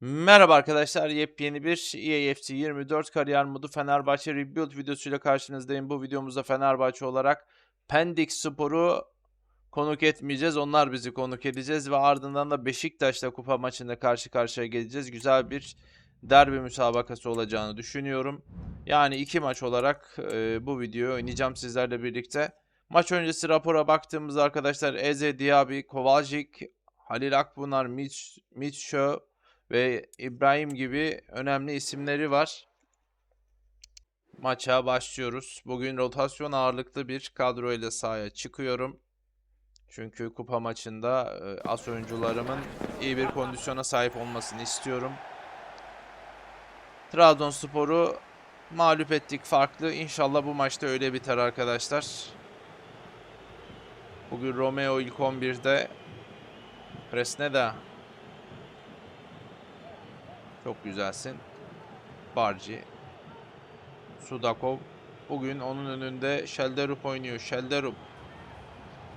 Merhaba arkadaşlar, yepyeni bir EAFC 24 kariyer modu Fenerbahçe Rebuild videosuyla karşınızdayım. Bu videomuzda Fenerbahçe olarak Pendik Spor'u konuk etmeyeceğiz. Onlar bizi konuk edeceğiz ve ardından da Beşiktaş'la kupa maçında karşı karşıya geleceğiz. Güzel bir derbi müsabakası olacağını düşünüyorum. Yani iki maç olarak e, bu videoyu oynayacağım sizlerle birlikte. Maç öncesi rapora baktığımızda arkadaşlar Eze Diaby, Kovacic, Halil Akbunar, Mitch, Mitchell ve İbrahim gibi önemli isimleri var. Maça başlıyoruz. Bugün rotasyon ağırlıklı bir kadro ile sahaya çıkıyorum. Çünkü kupa maçında e, as oyuncularımın iyi bir kondisyona sahip olmasını istiyorum. Trabzonspor'u mağlup ettik farklı. İnşallah bu maçta öyle biter arkadaşlar. Bugün Romeo ilk 11'de Presneda çok güzelsin. Barci. Sudakov. Bugün onun önünde Shelderup oynuyor. Shelderup.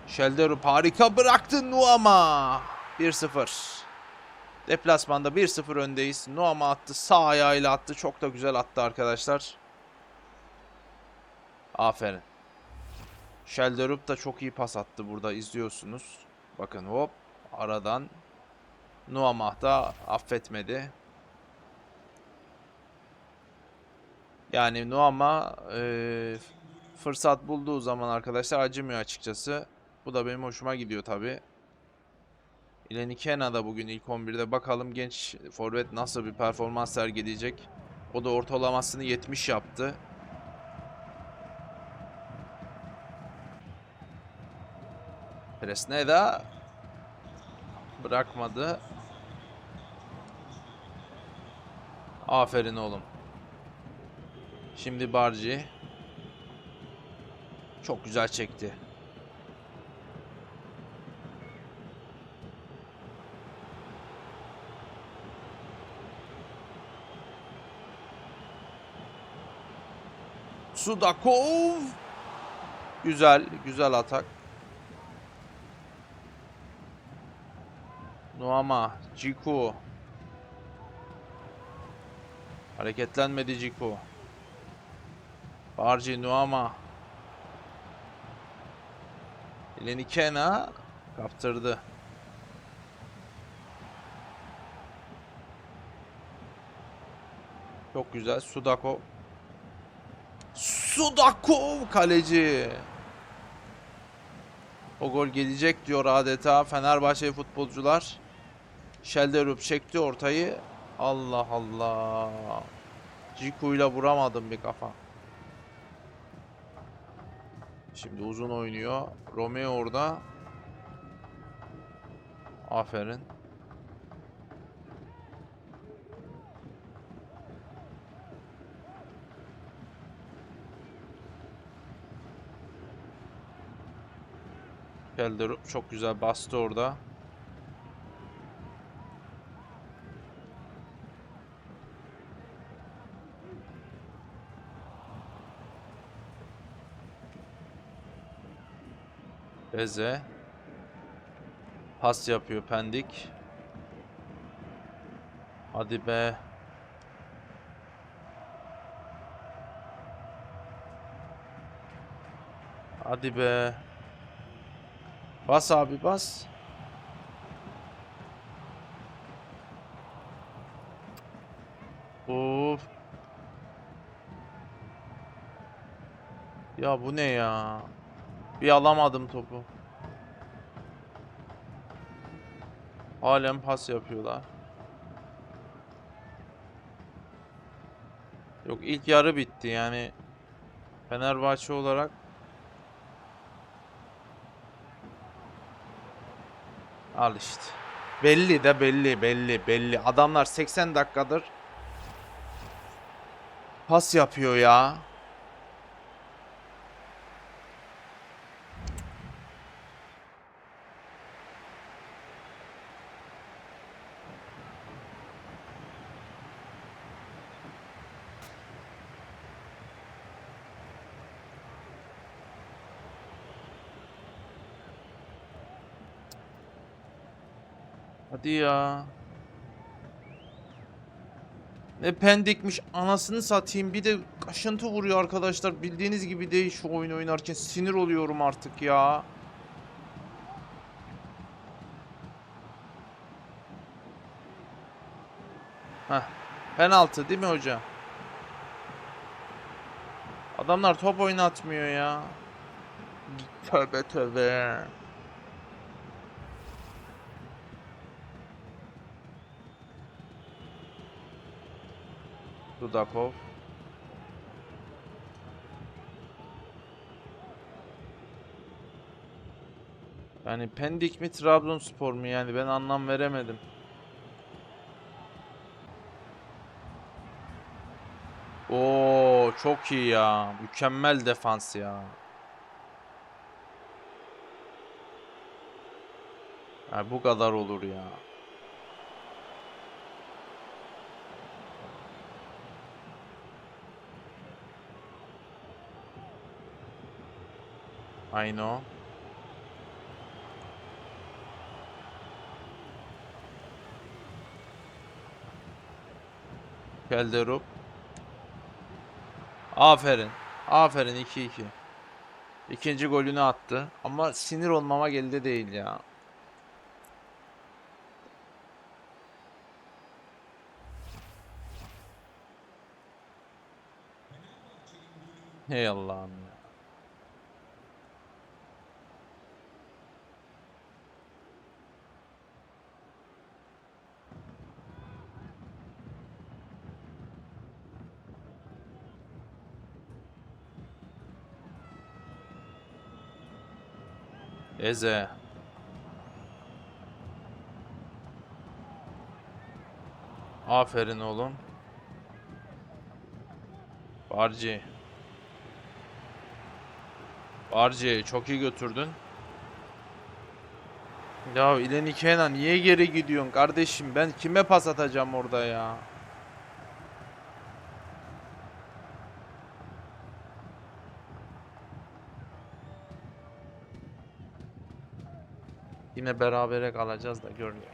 Shelderup harika bıraktı Nuama. 1-0. Deplasmanda 1-0 öndeyiz. Nuama attı. Sağ ayağıyla attı. Çok da güzel attı arkadaşlar. Aferin. Shelderup da çok iyi pas attı burada izliyorsunuz. Bakın hop aradan Nuamah da affetmedi. Yani Nuama e, fırsat bulduğu zaman arkadaşlar acımıyor açıkçası. Bu da benim hoşuma gidiyor tabi. İleni Kena da bugün ilk 11'de bakalım genç forvet nasıl bir performans sergileyecek. O da ortalamasını 70 yaptı. Presneda bırakmadı. Aferin oğlum. Şimdi Barci. Çok güzel çekti. Sudakov. Güzel, güzel atak. Nuama, Ciku. Hareketlenmedi Ciku. Barci Nuama. Eleni Kena kaptırdı. Çok güzel. Sudakov. Sudakov kaleci. O gol gelecek diyor adeta Fenerbahçe futbolcular. Şelderup çekti ortayı. Allah Allah. Ciku'yla vuramadım bir kafa. Şimdi uzun oynuyor. Romeo orada. Aferin. Kelderup çok güzel bastı orada. Eze. Pas yapıyor Pendik. Hadi be. Hadi be. Bas abi bas. Of. Ya bu ne ya? Bir alamadım topu. Halen pas yapıyorlar. Yok ilk yarı bitti yani. Fenerbahçe olarak Al işte. Belli de belli belli belli. Adamlar 80 dakikadır pas yapıyor ya. Hadi ya. Ne pendikmiş anasını satayım bir de kaşıntı vuruyor arkadaşlar bildiğiniz gibi değil şu oyun oynarken sinir oluyorum artık ya. Heh penaltı değil mi hocam? Adamlar top oynatmıyor ya. Tövbe tövbe. Dudakov. Yani Pendik mi Trabzonspor mu yani ben anlam veremedim. Oo çok iyi ya. Mükemmel defans ya. Ha, bu kadar olur ya. I know. Kelderup. Aferin. Aferin 2-2. İkinci golünü attı. Ama sinir olmama geldi değil ya. Hey Allah'ım Eze. Aferin oğlum. Barci. Barci çok iyi götürdün. Ya İleni Kenan niye geri gidiyorsun kardeşim? Ben kime pas atacağım orada ya? Yine berabere kalacağız da görünüyor.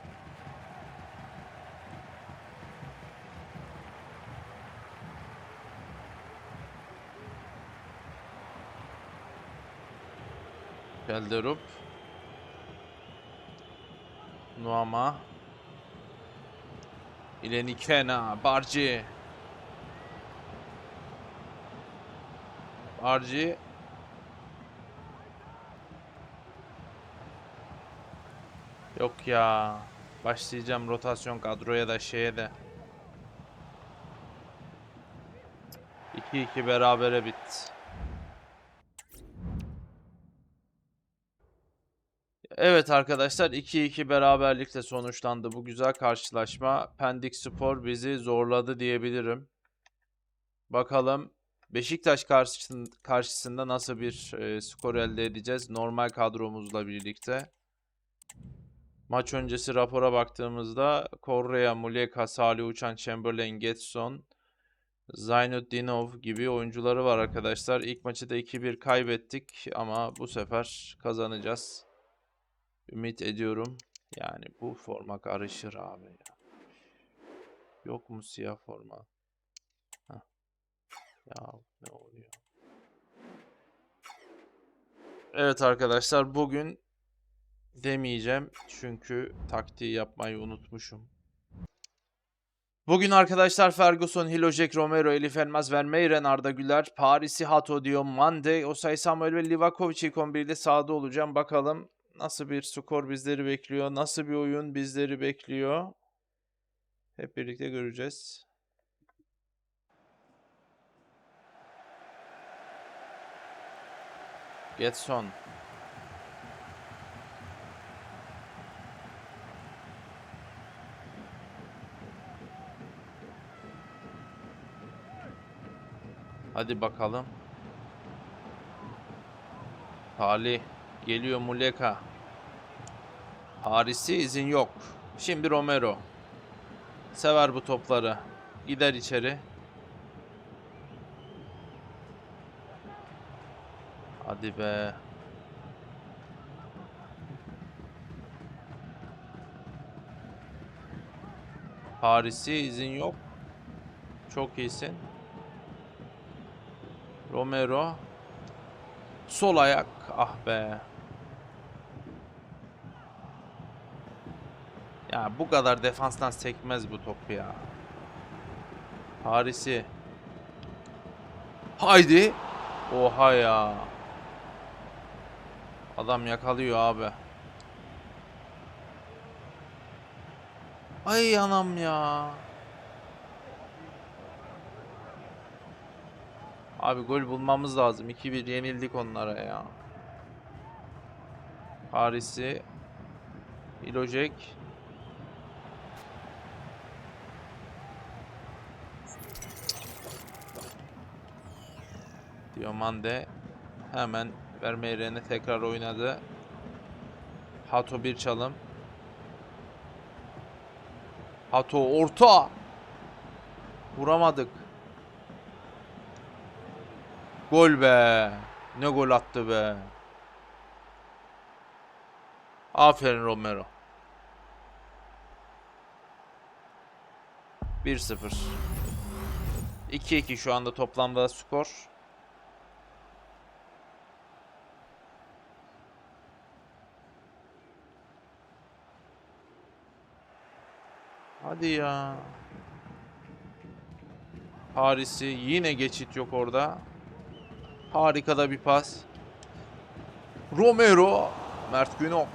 Kelderup. Nuama. İleni Kena. Barci. Barci. Yok ya. Başlayacağım rotasyon kadroya da şeye de. 2-2 berabere bitti. Evet arkadaşlar 2-2 beraberlikle sonuçlandı bu güzel karşılaşma. Pendik Spor bizi zorladı diyebilirim. Bakalım Beşiktaş karşısında nasıl bir e, skor elde edeceğiz normal kadromuzla birlikte. Maç öncesi rapora baktığımızda Correa, Muleka, Salih Uçan, Chamberlain, Getson, Zainuddinov gibi oyuncuları var arkadaşlar. İlk maçı da 2-1 kaybettik ama bu sefer kazanacağız. Ümit ediyorum. Yani bu forma karışır abi ya. Yok mu siyah forma? Heh. Ya ne oluyor? Evet arkadaşlar bugün demeyeceğim çünkü taktiği yapmayı unutmuşum. Bugün arkadaşlar Ferguson, Hilojek, Romero, Elif Elmaz, Vermeyren, Arda Güler, Paris'i, Hato diyor, Mande, Osay Samuel ve Livakovic ilk 11'de sahada olacağım. Bakalım nasıl bir skor bizleri bekliyor, nasıl bir oyun bizleri bekliyor. Hep birlikte göreceğiz. Getson. Hadi bakalım. Salih geliyor Muleka. Paris'i izin yok. Şimdi Romero. Sever bu topları. Gider içeri. Hadi be. Paris'i izin yok. Çok iyisin. Romero. Sol ayak. Ah be. Ya bu kadar defanstan sekmez bu top ya. Paris'i. Haydi. Oha ya. Adam yakalıyor abi. Ay anam ya. Abi gol bulmamız lazım. 2-1 yenildik onlara ya. Paris'i. Ilojek. Diomande hemen Vermeyeren'e tekrar oynadı. Hato bir çalım. Hato orta. Vuramadık. Gol be. Ne gol attı be. Aferin Romero. 1-0. 2-2 şu anda toplamda skor. Hadi ya. Paris'i yine geçit yok orada. Harika da bir pas. Romero. Mert Günok.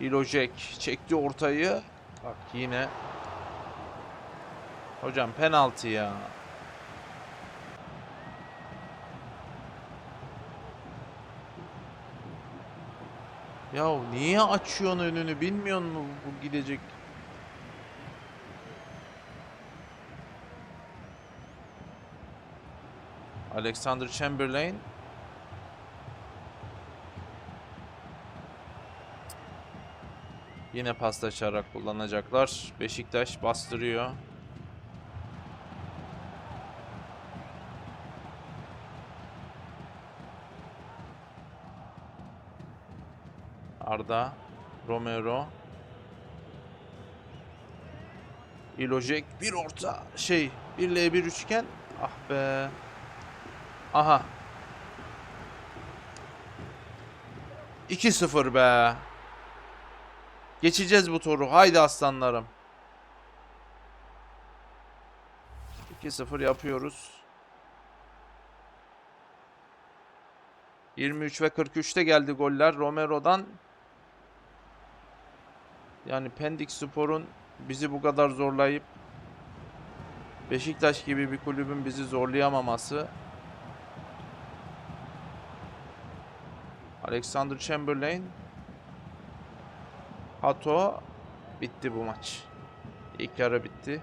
Ilojek çekti ortayı. Bak yine. Hocam penaltı ya. Ya niye açıyorsun önünü bilmiyor musun bu gidecek? Alexander Chamberlain. Yine paslaşarak kullanacaklar. Beşiktaş bastırıyor. Arda, Romero. Ilojek bir orta şey 1L1 üçgen. Ah be. Aha. 2-0 be. Geçeceğiz bu turu. Haydi aslanlarım. 2-0 yapıyoruz. 23 ve 43'te geldi goller Romero'dan. Yani Pendik Spor'un bizi bu kadar zorlayıp Beşiktaş gibi bir kulübün bizi zorlayamaması Alexander Chamberlain Hato bitti bu maç. İlk yarı bitti.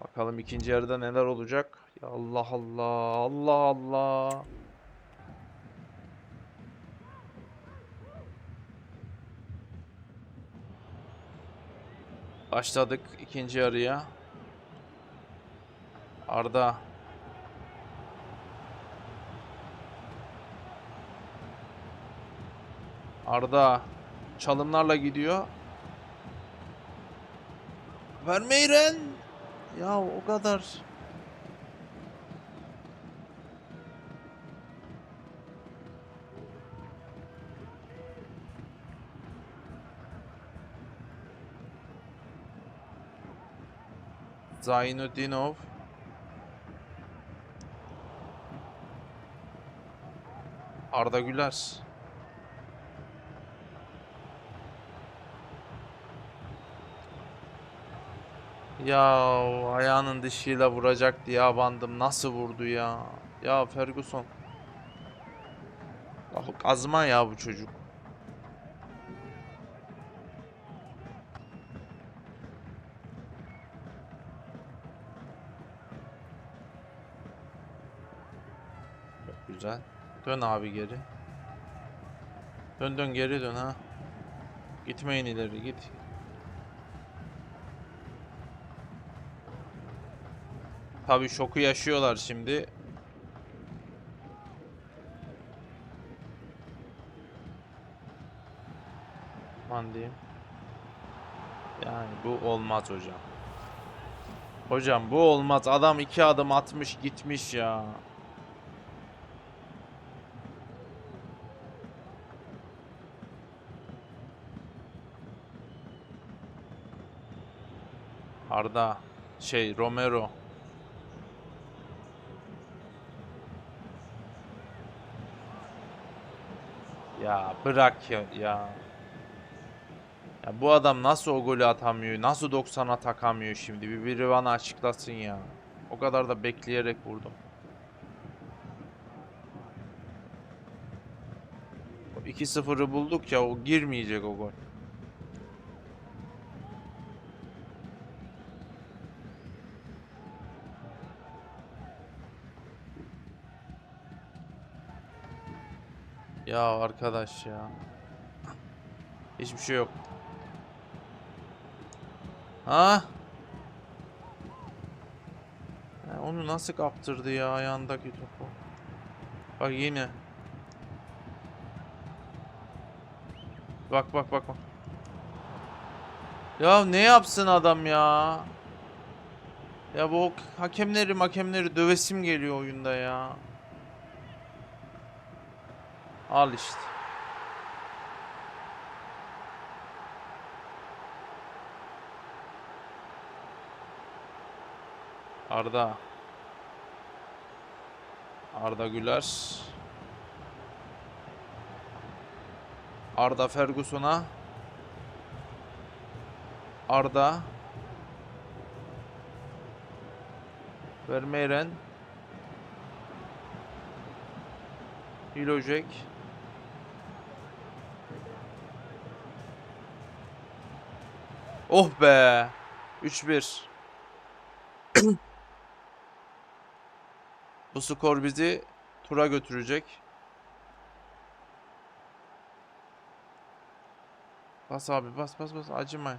Bakalım ikinci yarıda neler olacak. Ya Allah Allah Allah Allah. Başladık ikinci yarıya. Arda. Arda çalımlarla gidiyor. Vermeyren. Ya o kadar. Zainuddinov. Arda Güler. Ya ayağının dışıyla vuracak diye abandım. Nasıl vurdu ya? Ya Ferguson. Ah, Azma ya bu çocuk. Çok güzel. Dön abi geri. Dön dön geri dön ha. Gitmeyin ileri git. Tabii şoku yaşıyorlar şimdi. Aman diyeyim. Yani bu olmaz hocam. Hocam bu olmaz. Adam iki adım atmış gitmiş ya. Arda şey Romero. Ya bırak ya ya. Ya bu adam nasıl o golü atamıyor? Nasıl 90'a takamıyor şimdi? Bir biri bana açıklasın ya. O kadar da bekleyerek vurdum. O 2-0'ı bulduk ya o girmeyecek o gol. Ya arkadaş ya. Hiçbir şey yok. Ha? Ya onu nasıl kaptırdı ya ayağındaki topu? Bak yine. Bak bak bak bak. Ya ne yapsın adam ya? Ya bu hakemleri hakemleri dövesim geliyor oyunda ya. Al işte. Arda. Arda Güler. Arda Ferguson'a. Arda. Vermeeren. Hilojek. Oh be. 3-1. Bu skor bizi tura götürecek. Bas abi bas bas bas acıma.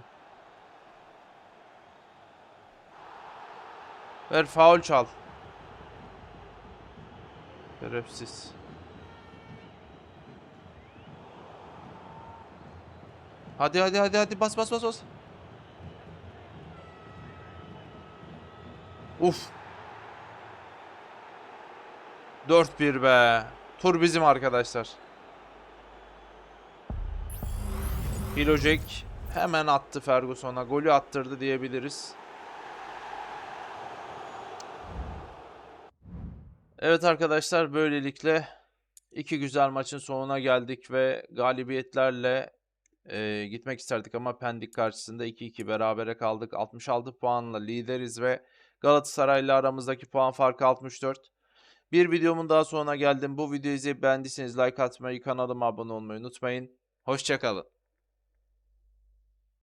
Ver faul çal. Şerefsiz. Hadi hadi hadi hadi bas bas bas bas. Uf. 4-1 be. Tur bizim arkadaşlar. Hilojek hemen attı Ferguson'a. Golü attırdı diyebiliriz. Evet arkadaşlar böylelikle iki güzel maçın sonuna geldik ve galibiyetlerle e, gitmek isterdik ama Pendik karşısında 2-2 berabere kaldık. 66 puanla lideriz ve Galatasaray'la aramızdaki puan farkı 64. Bir videomun daha sonuna geldim. Bu videoyu izleyip beğendiyseniz like atmayı, kanalıma abone olmayı unutmayın. Hoşçakalın.